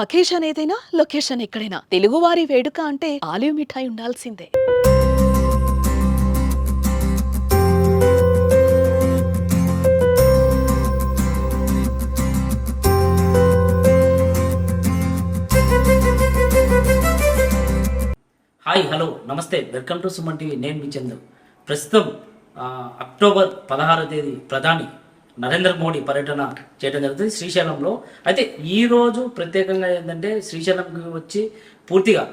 Occasion ఏదైనా location ఎక్కడైనా. తెలుగువారి వేడుక అంటే ఆలివ్ మిఠాయి ఉండాల్సిందే. హాయ్ హలో నమస్తే. Welcome to Suman TV. నేను మీ చందు. ప్రస్తుతం అక్టోబర్ పదహారో తేదీ ప్రధాని నరేంద్ర మోడీ పర్యటన చేయడం జరుగుతుంది శ్రీశైలంలో. అయితే ఈరోజు ప్రత్యేకంగా ఏంటంటే శ్రీశైలంకి వచ్చి పూర్తిగా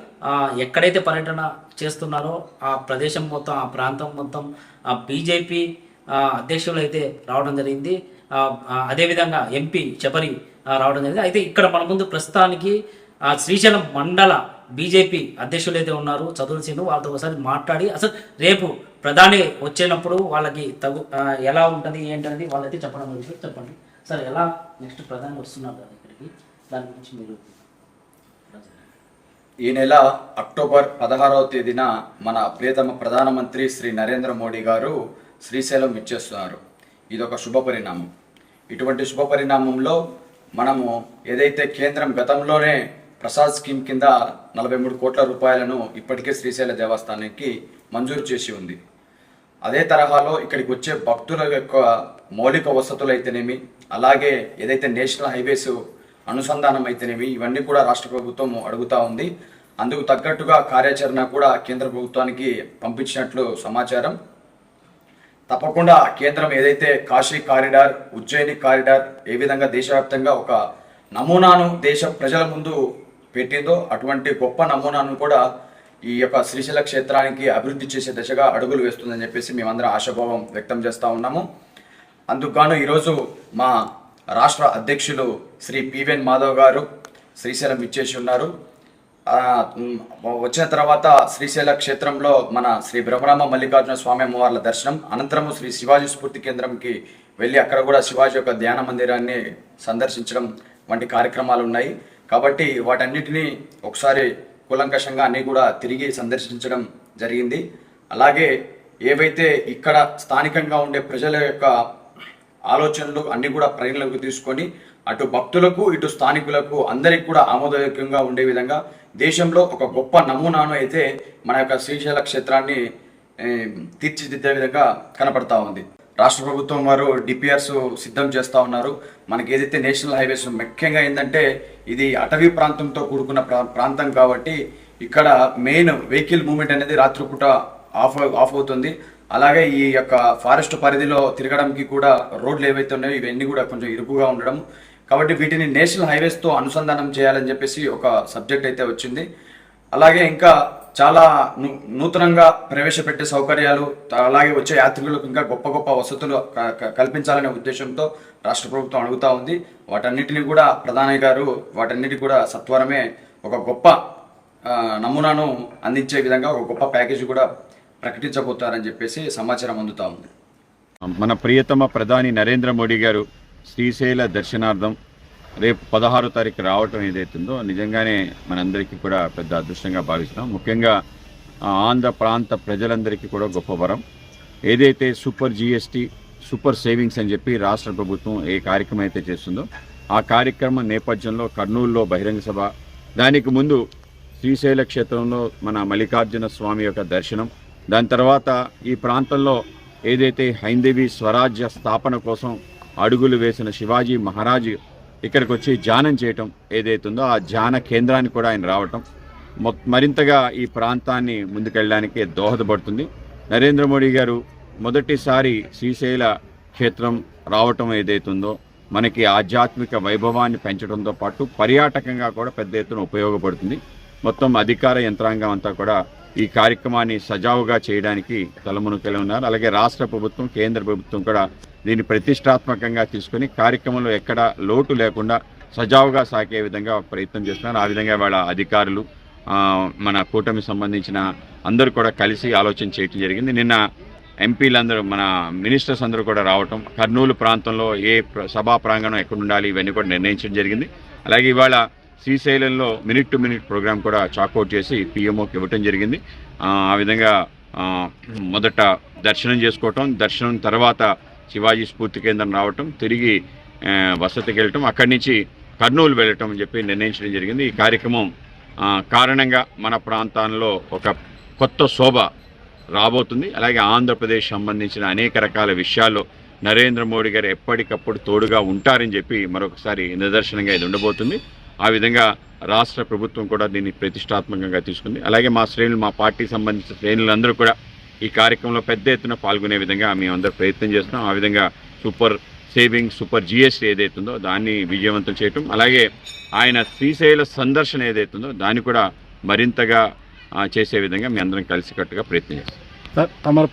ఎక్కడైతే పర్యటన చేస్తున్నారో ఆ ప్రదేశం మొత్తం ఆ ప్రాంతం మొత్తం ఆ బీజేపీ అధ్యక్షులు అయితే రావడం జరిగింది. అదేవిధంగా ఎంపీ శబరి రావడం జరిగింది. అయితే ఇక్కడ మన ముందు ప్రస్తుతానికి ఆ శ్రీశైలం మండల బీజేపీ అధ్యక్షులు అయితే ఉన్నారు. చదువుల వాళ్ళతో ఒకసారి మాట్లాడి అసలు రేపు ప్రధాని వచ్చినప్పుడు వాళ్ళకి తగు ఎలా ఉంటుంది ఏంటనేది వాళ్ళైతే చెప్పడం గురించి చెప్పండి. సార్ ఎలా నెక్స్ట్ ప్రధాని వస్తున్నారు కదా ఇక్కడికి? దాని గురించి మీరు ఈ నెల అక్టోబర్ పదహారవ తేదీన మన ప్రియతమ ప్రధానమంత్రి శ్రీ నరేంద్ర మోడీ గారు శ్రీశైలం ఇచ్చేస్తున్నారు ఇది ఒక శుభ పరిణామం. ఇటువంటి శుభ పరిణామంలో మనము ఏదైతే కేంద్రం గతంలోనే ప్రసాద్ స్కీమ్ కింద నలభై మూడు కోట్ల రూపాయలను ఇప్పటికే శ్రీశైల దేవస్థానానికి మంజూరు చేసి ఉంది. అదే తరహాలో ఇక్కడికి వచ్చే భక్తుల యొక్క మౌలిక వసతులు అయితేనేమి అలాగే ఏదైతే నేషనల్ హైవేస్ అనుసంధానం అయితేనేమి ఇవన్నీ కూడా రాష్ట్ర ప్రభుత్వం అడుగుతా ఉంది. అందుకు తగ్గట్టుగా కార్యాచరణ కూడా కేంద్ర ప్రభుత్వానికి పంపించినట్లు సమాచారం. తప్పకుండా కేంద్రం ఏదైతే కాశీ కారిడార్ ఉజ్జయిని కారిడార్ ఏ విధంగా దేశవ్యాప్తంగా ఒక నమూనాను దేశ ప్రజల ముందు పెట్టిందో అటువంటి గొప్ప నమూనాను కూడా ఈ యొక్క శ్రీశైల క్షేత్రానికి అభివృద్ధి చేసే దిశగా అడుగులు వేస్తుందని చెప్పేసి మేమందరం ఆశాభావం వ్యక్తం చేస్తూ ఉన్నాము. అందుకుగాను ఈరోజు మా రాష్ట్ర అధ్యక్షులు శ్రీ పివెన్ మాధవ్ గారు శ్రీశైలం ఇచ్చేసి ఉన్నారు. వచ్చిన తర్వాత శ్రీశైల క్షేత్రంలో మన శ్రీ బ్రహ్మరామ మల్లికార్జున స్వామి అమ్మవార్ల దర్శనం అనంతరము శ్రీ శివాజీ స్ఫూర్తి కేంద్రంకి వెళ్ళి అక్కడ కూడా శివాజీ యొక్క ధ్యాన మందిరాన్ని సందర్శించడం వంటి కార్యక్రమాలు ఉన్నాయి. కాబట్టి వాటన్నిటినీ ఒకసారి కూలంకషంగా అన్ని కూడా తిరిగి సందర్శించడం జరిగింది. అలాగే ఏవైతే ఇక్కడ స్థానికంగా ఉండే ప్రజల యొక్క ఆలోచనలు అన్ని కూడా పరిగణలోకి తీసుకొని అటు భక్తులకు ఇటు స్థానికులకు అందరికి కూడా ఆమోదయోగ్యంగా ఉండే విధంగా దేశంలో ఒక గొప్ప నమూనాను అయితే మన యొక్క శ్రీశైల క్షేత్రాన్ని తీర్చిదిద్దే విధంగా కనపడతా ఉంది. రాష్ట్ర ప్రభుత్వం వారు డిపిఆర్స్ సిద్ధం చేస్తూ ఉన్నారు. మనకి ఏదైతే నేషనల్ హైవేస్ ముఖ్యంగా ఏంటంటే ఇది అటవీ ప్రాంతంతో కూడుకున్న ప్రా- ప్రాంతం కాబట్టి ఇక్కడ మెయిన్ వెహికల్ మూమెంట్ అనేది రాత్రిపూట ఆఫ్ ఆఫ్ అవుతుంది. అలాగే ఈ యొక్క ఫారెస్ట్ పరిధిలో తిరగడానికి కూడా రోడ్లు ఏవైతే ఉన్నాయో ఇవన్నీ కూడా కొంచెం ఇరుకుగా ఉండడం. కాబట్టి వీటిని నేషనల్ హైవేస్తో అనుసంధానం చేయాలని చెప్పేసి ఒక సబ్జెక్ట్ అయితే వచ్చింది. అలాగే ఇంకా చాలా నూతనంగా ప్రవేశపెట్టే సౌకర్యాలు అలాగే వచ్చే యాత్రికులకు ఇంకా గొప్ప గొప్ప వసతులు క- కల్పించాలనే ఉద్దేశంతో రాష్ట్ర ప్రభుత్వం అడుగుతా ఉంది. వాటన్నిటిని కూడా ప్రధాని గారు వాటన్నిటి కూడా సత్వరమే ఒక గొప్ప నమూనాను అందించే విధంగా ఒక గొప్ప ప్యాకేజీ కూడా ప్రకటించబోతారని చెప్పేసి సమాచారం అందుతా ఉంది. మన ప్రియతమ ప్రధాని నరేంద్ర మోడీ గారు శ్రీశైల దర్శనార్థం రేపు పదహారో తారీఖు రావటం ఏదైతుందో నిజంగానే మనందరికీ కూడా పెద్ద అదృష్టంగా భావిస్తున్నాం. ముఖ్యంగా ఆంధ్ర ప్రాంత ప్రజలందరికీ కూడా గొప్ప వరం. ఏదైతే సూపర్ జిఎస్టీ సూపర్ సేవింగ్స్ అని చెప్పి రాష్ట్ర ప్రభుత్వం ఏ కార్యక్రమం అయితే చేస్తుందో ఆ కార్యక్రమం నేపథ్యంలో కర్నూలులో బహిరంగ సభ దానికి ముందు శ్రీశైల క్షేత్రంలో మన మల్లికార్జున స్వామి యొక్క దర్శనం దాని తర్వాత ఈ ప్రాంతంలో ఏదైతే హైందవి స్వరాజ్య స్థాపన కోసం అడుగులు వేసిన శివాజీ మహారాజు ఇక్కడికి వచ్చి ధ్యానం చేయటం ఏదైతుందో ఆ ధ్యాన కేంద్రానికి కూడా ఆయన రావటం. మొ- మరింతగా ఈ ప్రాంతాన్ని ముందుకెళ్ళడానికి దోహదపడుతుంది. నరేంద్ర మోడీ గారు మొదటిసారి శ్రీశైల క్షేత్రం రావటం ఏదైతుందో మనకి ఆధ్యాత్మిక వైభవాన్ని పెంచడంతో పాటు పర్యాటకంగా కూడా పెద్ద ఎత్తున ఉపయోగపడుతుంది. మొత్తం అధికార యంత్రాంగం అంతా కూడా ఈ కార్యక్రమాన్ని సజావుగా చేయడానికి తలమునకలు ఉన్నారు. అలాగే రాష్ట్ర ప్రభుత్వం కేంద్ర ప్రభుత్వం కూడా దీన్ని ప్రతిష్టాత్మకంగా తీసుకొని కార్యక్రమంలో ఎక్కడ లోటు లేకుండా సజావుగా సాగే విధంగా ప్రయత్నం చేస్తున్నారు. ఆ విధంగా వాళ్ళ అధికారులు మన కూటమి సంబంధించిన అందరూ కూడా కలిసి ఆలోచన చేయటం జరిగింది. నిన్న ఎంపీలందరూ మన మినిస్టర్స్ అందరూ కూడా రావటం కర్నూలు ప్రాంతంలో ఏ ప్ర- సభా ప్రాంగణం ఎక్కడ ఉండాలి ఇవన్నీ కూడా నిర్ణయించడం జరిగింది. అలాగే ఇవాళ శ్రీశైలంలో మినిట్ టు మినిట్ ప్రోగ్రామ్ కూడా చాకౌట్ చేసి పిఎంఓకి ఇవ్వటం జరిగింది. ఆ విధంగా మొదట దర్శనం చేసుకోవటం దర్శనం తర్వాత శివాజీ స్ఫూర్తి కేంద్రం రావటం తిరిగి వసతికి వెళ్ళటం అక్కడి నుంచి కర్నూలు వెళ్ళటం అని చెప్పి నిర్ణయించడం జరిగింది. ఈ కార్యక్రమం కారణంగా మన ప్రాంతాల్లో ఒక కొత్త శోభ రాబోతుంది. అలాగే ఆంధ్రప్రదేశ్ సంబంధించిన అనేక రకాల విషయాల్లో నరేంద్ర మోడీ గారు ఎప్పటికప్పుడు తోడుగా ఉంటారని చెప్పి మరొకసారి నిదర్శనంగా ఇది ఉండబోతుంది. ఆ విధంగా రాష్ట్ర ప్రభుత్వం కూడా దీన్ని ప్రతిష్టాత్మకంగా తీసుకుంది. అలాగే మా శ్రేణులు మా పార్టీకి సంబంధించిన శ్రేణులందరూ కూడా ఈ కార్యక్రమంలో పెద్ద ఎత్తున పాల్గొనే విధంగా మేమందరం ప్రయత్నం చేస్తున్నాం. ఆ విధంగా సూపర్ సేవింగ్ సూపర్ జిఎస్టీ ఏదైతుందో దాన్ని విజయవంతం చేయటం అలాగే ఆయన శ్రీశైల సందర్శన ఏదైతుందో దాన్ని కూడా మరింతగా చేసే విధంగా మీ అందరం కలిసికట్టుగా ప్రయత్నం చేస్తాం తమరు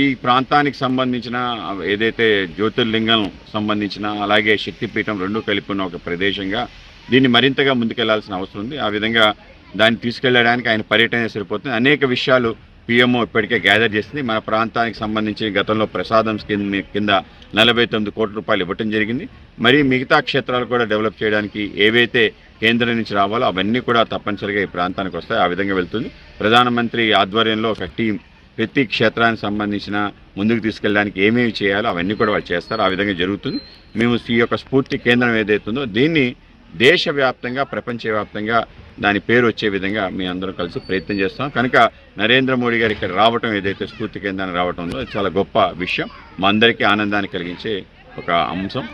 ఈ ప్రాంతానికి సంబంధించిన ఏదైతే జ్యోతిర్లింగం సంబంధించిన అలాగే శక్తిపీఠం రెండు కలిపి ఉన్న ఒక ప్రదేశంగా దీన్ని మరింతగా ముందుకెళ్ళాల్సిన అవసరం ఉంది. ఆ విధంగా దాన్ని తీసుకెళ్ళడానికి ఆయన పర్యటన సరిపోతుంది. అనేక విషయాలు పిఎంఓ ఇప్పటికే గ్యాదర్ చేసింది. మన ప్రాంతానికి సంబంధించి గతంలో ప్రసాదం స్కీమ్ కింద నలభై తొమ్మిది కోట్ల రూపాయలు ఇవ్వటం జరిగింది. మరి మిగతా క్షేత్రాలు కూడా డెవలప్ చేయడానికి ఏవైతే కేంద్రం నుంచి రావాలో అవన్నీ కూడా తప్పనిసరిగా ఈ ప్రాంతానికి వస్తాయి. ఆ విధంగా వెళ్తుంది. ప్రధానమంత్రి ఆధ్వర్యంలో ఒక టీం ప్రతి క్షేత్రానికి సంబంధించిన ముందుకు తీసుకెళ్ళడానికి ఏమేమి చేయాలో అవన్నీ కూడా వాళ్ళు చేస్తారు. ఆ విధంగా జరుగుతుంది. మేము ఈ యొక్క స్ఫూర్తి కేంద్రం ఏదైతుందో దీన్ని దేశవ్యాప్తంగా ప్రపంచవ్యాప్తంగా దాని పేరు వచ్చే విధంగా మీ అందరం కలిసి ప్రయత్నం చేస్తాం. కనుక నరేంద్ర మోడీ గారు ఇక్కడ రావటం ఏదైతే స్ఫూర్తి కేంద్రానికి రావటం ఉందో చాలా గొప్ప విషయం. మా అందరికీ ఆనందాన్ని కలిగించే ఒక అంశం.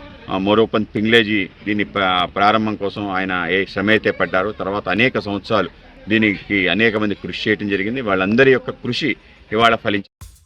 మోరోపన్ పింగ్లేజీ దీన్ని ప్రారంభం కోసం ఆయన ఏ శ్రమ అయితే పడ్డారో తర్వాత అనేక సంవత్సరాలు దీనికి అనేక మంది కృషి చేయడం జరిగింది. వాళ్ళందరి యొక్క కృషి ఇవాళ ఫలించింది.